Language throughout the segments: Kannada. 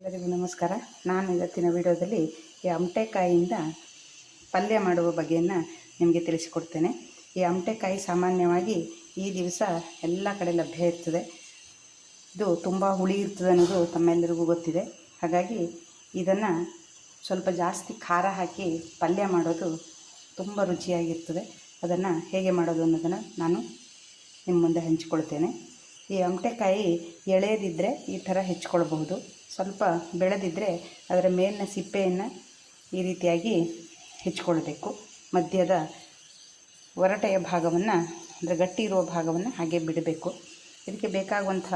ಎಲ್ಲರಿಗೂ ನಮಸ್ಕಾರ. ನಾನು ಇವತ್ತಿನ ವಿಡಿಯೋದಲ್ಲಿ ಈ ಅಮಟೆಕಾಯಿಯಿಂದ ಪಲ್ಯ ಮಾಡುವ ಬಗೆಯನ್ನು ನಿಮಗೆ ತಿಳಿಸಿಕೊಡ್ತೇನೆ. ಈ ಅಮಟೆಕಾಯಿ ಸಾಮಾನ್ಯವಾಗಿ ಈ ದಿವಸ ಎಲ್ಲ ಕಡೆ ಲಭ್ಯ ಇರ್ತದೆ. ಇದು ತುಂಬ ಹುಳಿ ಇರ್ತದೆ ಅನ್ನೋದು ತಮ್ಮೆಲ್ಲರಿಗೂ ಗೊತ್ತಿದೆ. ಹಾಗಾಗಿ ಇದನ್ನು ಸ್ವಲ್ಪ ಜಾಸ್ತಿ ಖಾರ ಹಾಕಿ ಪಲ್ಯ ಮಾಡೋದು ತುಂಬ ರುಚಿಯಾಗಿರ್ತದೆ. ಅದನ್ನು ಹೇಗೆ ಮಾಡೋದು ಅನ್ನೋದನ್ನು ನಾನು ನಿಮ್ಮ ಮುಂದೆ ಹಂಚಿಕೊಳ್ತೇನೆ. ಈ ಅಮಟೆಕಾಯಿ ಎಳೆಯದಿದ್ದರೆ ಈ ಥರ ಹೆಚ್ಕೊಳ್ಬಹುದು. ಸ್ವಲ್ಪ ಬೆಳೆದಿದ್ದರೆ ಅದರ ಮೇಲಿನ ಸಿಪ್ಪೆಯನ್ನು ಈ ರೀತಿಯಾಗಿ ಹೆಚ್ಚಿಕೊಳ್ಬೇಕು ಮಧ್ಯದ ಒರಟೆಯ ಭಾಗವನ್ನು, ಅಂದರೆ ಗಟ್ಟಿ ಇರುವ ಭಾಗವನ್ನು ಹಾಗೆ ಬಿಡಬೇಕು. ಇದಕ್ಕೆ ಬೇಕಾಗುವಂಥ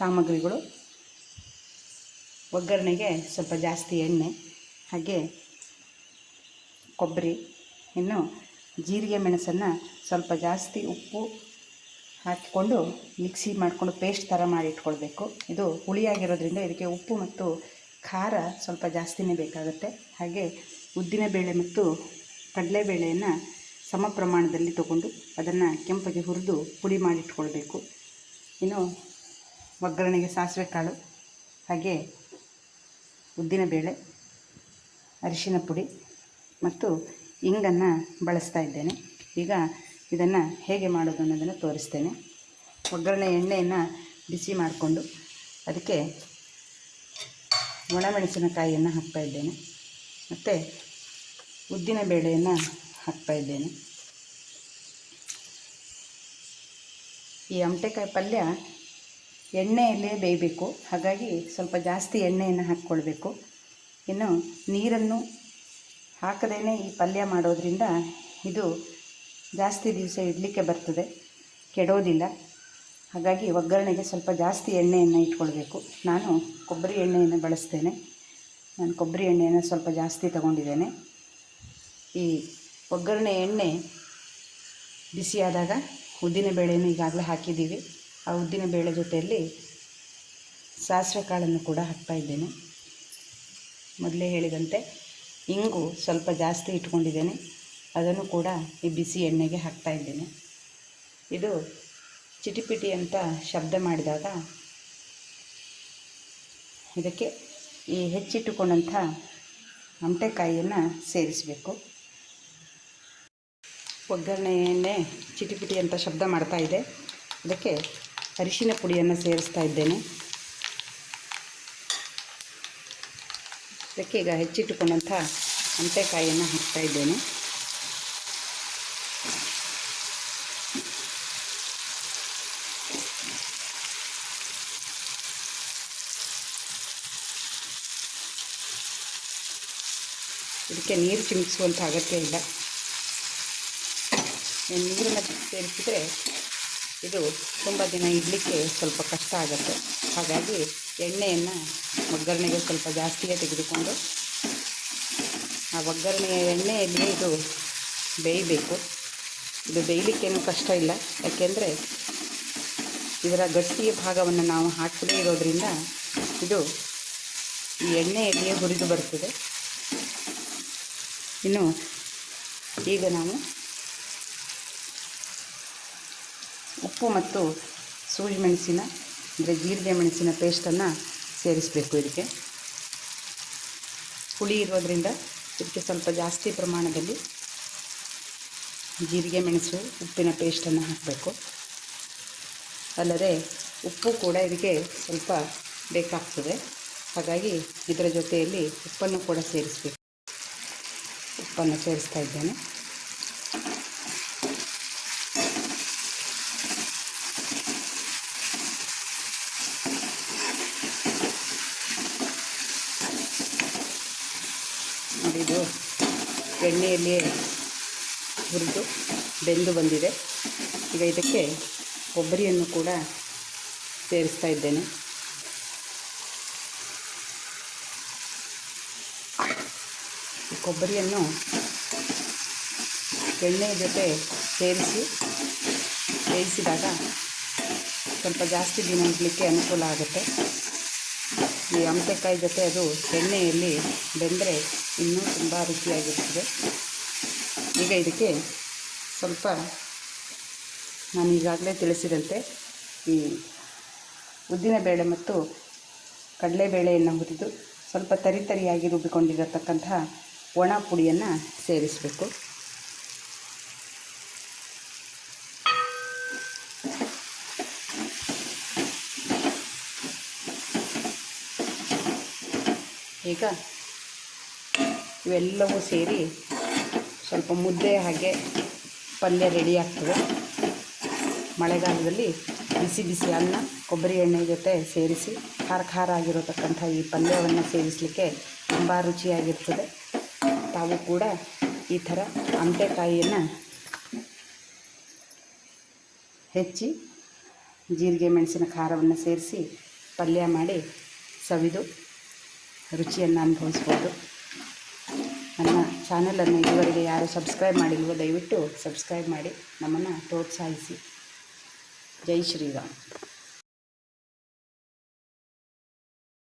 ಸಾಮಗ್ರಿಗಳು. ಒಗ್ಗರಣೆಗೆ ಸ್ವಲ್ಪ ಜಾಸ್ತಿ ಎಣ್ಣೆ, ಹಾಗೆ ಕೊಬ್ಬರಿ, ಇನ್ನು ಜೀರಿಗೆ ಮೆಣಸನ್ನು ಸ್ವಲ್ಪ ಜಾಸ್ತಿ ಉಪ್ಪು ಹಾಕಿಕೊಂಡು ಮಿಕ್ಸಿ ಮಾಡಿಕೊಂಡು ಪೇಸ್ಟ್ ಥರ ಮಾಡಿ ಇಟ್ಕೊಳ್ಬೇಕು. ಇದು ಹುಳಿಯಾಗಿರೋದ್ರಿಂದ ಇದಕ್ಕೆ ಉಪ್ಪು ಮತ್ತು ಖಾರ ಸ್ವಲ್ಪ ಜಾಸ್ತಿನೇ ಬೇಕಾಗುತ್ತೆ. ಹಾಗೆ ಉದ್ದಿನಬೇಳೆ ಮತ್ತು ಕಡಲೆಬೇಳೆಯನ್ನು ಸಮ ಪ್ರಮಾಣದಲ್ಲಿ ತಗೊಂಡು ಅದನ್ನು ಕೆಂಪಗೆ ಹುರಿದು ಪುಡಿ ಮಾಡಿಟ್ಕೊಳ್ಬೇಕು ಇನ್ನು ಒಗ್ಗರಣೆಗೆ ಸಾಸಿವೆ ಕಾಳು ಹಾಗೆ ಉದ್ದಿನಬೇಳೆ ಅರಿಶಿನ ಪುಡಿ ಮತ್ತು ಇಂಗನ್ನು ಬಳಸ್ತಾ ಇದ್ದೇನೆ. ಈಗ ಇದನ್ನು ಹೇಗೆ ಮಾಡೋದು ಅನ್ನೋದನ್ನು ತೋರಿಸ್ತೇನೆ. ಒಗ್ಗರಣೆ ಎಣ್ಣೆಯನ್ನು ಬಿಸಿ ಮಾಡಿಕೊಂಡು ಅದಕ್ಕೆ ಒಣಮೆಣಸಿನಕಾಯಿಯನ್ನು ಹಾಕ್ತಾ ಇದ್ದೇನೆ. ಮತ್ತು ಉದ್ದಿನ ಬೇಳೆಯನ್ನು ಹಾಕ್ತಾ ಇದ್ದೇನೆ. ಈ ಅಮಟೆಕಾಯಿ ಪಲ್ಯ ಎಣ್ಣೆಯಲ್ಲೇ ಬೇಯಬೇಕು. ಹಾಗಾಗಿ ಸ್ವಲ್ಪ ಜಾಸ್ತಿ ಎಣ್ಣೆಯನ್ನು ಹಾಕ್ಕೊಳ್ಬೇಕು. ಇನ್ನು ನೀರನ್ನು ಹಾಕದೇ ಈ ಪಲ್ಯ ಮಾಡೋದ್ರಿಂದ ಇದು ಜಾಸ್ತಿ ದಿವಸ ಇಡಲಿಕ್ಕೆ ಬರ್ತದೆ, ಕೆಡೋದಿಲ್ಲ. ಹಾಗಾಗಿ ಒಗ್ಗರಣೆಗೆ ಸ್ವಲ್ಪ ಜಾಸ್ತಿ ಎಣ್ಣೆಯನ್ನು ಇಟ್ಕೊಳ್ಬೇಕು. ನಾನು ಕೊಬ್ಬರಿ ಎಣ್ಣೆಯನ್ನು ಬಳಸ್ತೇನೆ. ನಾನು ಕೊಬ್ಬರಿ ಎಣ್ಣೆಯನ್ನು ಸ್ವಲ್ಪ ಜಾಸ್ತಿ ತಗೊಂಡಿದ್ದೇನೆ. ಈ ಒಗ್ಗರಣೆ ಎಣ್ಣೆ ಬಿಸಿಯಾದಾಗ ಉದ್ದಿನಬೇಳೆಯನ್ನು ಈಗಾಗಲೇ ಹಾಕಿದ್ದೀವಿ. ಆ ಉದ್ದಿನಬೇಳೆ ಜೊತೆಯಲ್ಲಿ ಸಾಸಿವೆ ಕಾಳನ್ನು ಕೂಡ ಹಾಕ್ತಾ ಇದ್ದೇನೆ. ಮೊದಲೇ ಹೇಳಿದಂತೆ, ಇಂಗು ಸ್ವಲ್ಪ ಜಾಸ್ತಿ ಇಟ್ಕೊಂಡಿದ್ದೇನೆ. ಅದನ್ನು ಕೂಡ ಈ ಬಿಸಿ ಎಣ್ಣೆಗೆ ಹಾಕ್ತಾ ಇದ್ದೇನೆ. ಇದು ಚಿಟಿಪಿಟಿ ಅಂತ ಶಬ್ದ ಮಾಡಿದಾಗ ಇದಕ್ಕೆ ಈ ಹೆಚ್ಚಿಟ್ಟುಕೊಂಡಂಥ ಅಂಟೆಕಾಯಿಯನ್ನು ಸೇರಿಸಬೇಕು. ಒಗ್ಗರಣೆ ಎಣ್ಣೆ ಚಿಟಿಪಿಟಿ ಅಂತ ಶಬ್ದ ಮಾಡ್ತಾ ಇದೆ. ಅದಕ್ಕೆ ಅರಿಶಿನ ಪುಡಿಯನ್ನು ಸೇರಿಸ್ತಾ ಇದ್ದೇನೆ. ಇದಕ್ಕೆ ಈಗ ಹೆಚ್ಚಿಟ್ಟುಕೊಂಡಂಥ ಅಂಟೆಕಾಯಿಯನ್ನು ಹಾಕ್ತಾ ಇದ್ದೇನೆ. ಇದಕ್ಕೆ ನೀರು ಚಿಮುಕಿಸುವಂಥ ಅಗತ್ಯ ಇಲ್ಲ. ನೀರನ್ನು ಸೇರಿಸಿದರೆ ಇದು ತುಂಬ ದಿನ ಇಡಲಿಕ್ಕೆ ಸ್ವಲ್ಪ ಕಷ್ಟ ಆಗುತ್ತೆ. ಹಾಗಾಗಿ ಎಣ್ಣೆಯನ್ನು ಒಗ್ಗರಣೆಗೆ ಸ್ವಲ್ಪ ಜಾಸ್ತಿಯೇ ತೆಗೆದುಕೊಂಡು ಆ ಒಗ್ಗರಣೆಯ ಎಣ್ಣೆಯಲ್ಲಿ ಇದು ಬೇಯಬೇಕು. ಇದು ಬೇಯಲಿಕ್ಕೇನು ಕಷ್ಟ ಇಲ್ಲ. ಯಾಕೆಂದರೆ ಇದರ ಗಟ್ಟಿಯ ಭಾಗವನ್ನು ನಾವು ಹಾಕದೇ ಇರೋದರಿಂದ ಇದು ಈ ಎಣ್ಣೆಯಲ್ಲಿಯೇ ಹುರಿದು ಬರ್ತದೆ. ಇನ್ನು ಈಗ ನಾವು ಉಪ್ಪು ಮತ್ತು ಸೂಜಿ ಮೆಣಸಿನ, ಅಂದರೆ ಜೀರಿಗೆ ಮೆಣಸಿನ ಪೇಸ್ಟನ್ನು ಸೇರಿಸಬೇಕು ಇದಕ್ಕೆ. ಹುಳಿ ಇರೋದರಿಂದ ಇದಕ್ಕೆ ಸ್ವಲ್ಪ ಜಾಸ್ತಿ ಪ್ರಮಾಣದಲ್ಲಿ ಜೀರಿಗೆ ಮೆಣಸು, ಉಪ್ಪಿನ ಪೇಸ್ಟನ್ನು ಹಾಕಬೇಕು. ಅಲ್ಲದೆ ಉಪ್ಪು ಕೂಡ ಇದಕ್ಕೆ ಸ್ವಲ್ಪ ಬೇಕಾಗ್ತದೆ. ಹಾಗಾಗಿ ಇದರ ಜೊತೆಯಲ್ಲಿ ಉಪ್ಪನ್ನು ಕೂಡ ಸೇರಿಸಬೇಕು. ಉಪ್ಪನ್ನು ಸೇರಿಸ್ತಾ ಇದ್ದೇನೆ. ನೋಡಿ ಇದು ಎಣ್ಣೆಯಲ್ಲಿ ಹುರಿದು ಬೆಂದು ಬಂದಿದೆ. ಈಗ ಇದಕ್ಕೆ ಕೊಬ್ಬರಿಯನ್ನು ಕೂಡ ಸೇರಿಸ್ತಾ ಇದ್ದೇನೆ. ಕೊಬ್ಬರಿಯನ್ನು ಎಣ್ಣೆಯ ಜೊತೆ ಸೇರಿಸಿ, ಬೇಯಿಸಿದಾಗ ಸ್ವಲ್ಪ ಜಾಸ್ತಿ ದಿನ ಇಡಲಿಕ್ಕೆ ಅನುಕೂಲ ಆಗುತ್ತೆ. ಈ ಅಮಟೆಕಾಯಿ ಜೊತೆ ಅದು ಎಣ್ಣೆಯಲ್ಲಿ ಬೆಂದರೆ ಇನ್ನೂ ತುಂಬ ರುಚಿಯಾಗಿರ್ತದೆ. ಈಗ ಇದಕ್ಕೆ ಸ್ವಲ್ಪ ನಾನು ಈಗಾಗಲೇ ತಿಳಿಸಿದಂತೆ ಈ ಉದ್ದಿನಬೇಳೆ ಮತ್ತು ಕಡಲೆಬೇಳೆಯನ್ನು ಹುರಿದು ಸ್ವಲ್ಪ ತರಿತರಿಯಾಗಿ ರುಬ್ಬಿಕೊಂಡಿರತಕ್ಕಂತಹ ಒಣ ಪುಡಿಯನ್ನು ಸೇರಿಸಬೇಕು. ಈಗ ಇವೆಲ್ಲವೂ ಸೇರಿ ಸ್ವಲ್ಪ ಮುದ್ದೆ ಹಾಗೆ ಪಲ್ಯ ರೆಡಿ ಆಗ್ತದೆ. ಮಳೆಗಾಲದಲ್ಲಿ ಬಿಸಿ ಬಿಸಿ ಅನ್ನ, ಕೊಬ್ಬರಿ ಎಣ್ಣೆ ಜೊತೆ ಸೇರಿಸಿ, ಖಾರ ಖಾರ ಆಗಿರತಕ್ಕಂಥ ಈ ಪಲ್ಯವನ್ನು ಸೇವಿಸಲಿಕ್ಕೆ ತುಂಬ ರುಚಿಯಾಗಿರ್ತದೆ. ತಾವು ಕೂಡ ಈ ಥರ ಅಂತೆಕಾಯಿಯನ್ನು ಹೆಚ್ಚಿ ಜೀರಿಗೆ, ಮೆಣಸಿನ ಖಾರವನ್ನು ಸೇರಿಸಿ ಪಲ್ಯ ಮಾಡಿ ಸವಿದು ರುಚಿಯನ್ನು ಅನುಭವಿಸ್ಬೋದು. ನನ್ನ ಚಾನಲನ್ನು ಇದುವರೆಗೆ ಯಾರು ಸಬ್ಸ್ಕ್ರೈಬ್ ಮಾಡಿಲ್ವೋ ದಯವಿಟ್ಟು ಸಬ್ಸ್ಕ್ರೈಬ್ ಮಾಡಿ ನಮ್ಮನ್ನು ಪ್ರೋತ್ಸಾಹಿಸಿ. ಜೈ ಶ್ರೀರಾಮ್.